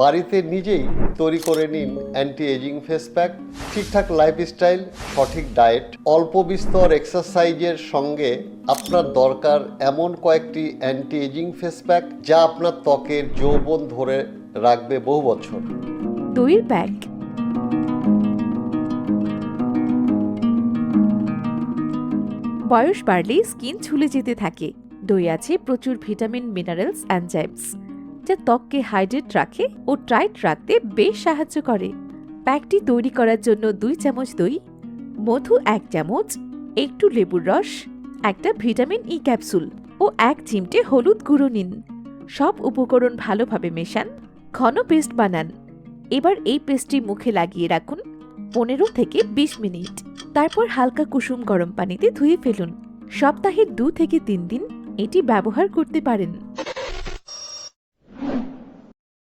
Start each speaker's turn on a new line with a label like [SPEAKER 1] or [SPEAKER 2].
[SPEAKER 1] বাড়িতে নিজেই তৈরি করে নিন অ্যান্টি এজিং ফেস প্যাক ঠিকঠাক লাইফস্টাইল সঠিক ডায়েট অল্প বিস্তর এক্সারসাইজের সঙ্গে আপনার দরকার এমন কয়েকটি অ্যান্টি এজিং ফেস প্যাক যা আপনার ত্বকের যৌবন ধরে রাখবে বহু বছর।
[SPEAKER 2] দইয়ের প্যাক বয়স বাড়লেই স্কিন ঝুলে যেতে থাকে। দই আছে প্রচুর ভিটামিন মিনারেলস অ্যান্ডজাইমস যা ত্বককে হাইড্রেট রাখে ও টাইট রাখতে বেশ সাহায্য করে। প্যাকটি তৈরি করার জন্য দুই চামচ দই, মধু এক চামচ, একটু লেবুর রস, একটা ভিটামিন ই ক্যাপসুল ও এক চিমটে হলুদ গুঁড়ো নিন। সব উপকরণ ভালোভাবে মেশান, ঘন পেস্ট বানান। এবার এই পেস্টটি মুখে লাগিয়ে রাখুন পনেরো থেকে বিশ মিনিট। তারপর হালকা কুসুম গরম পানিতে ধুয়ে ফেলুন। সপ্তাহে দু থেকে তিন দিন এটি ব্যবহার করতে পারেন।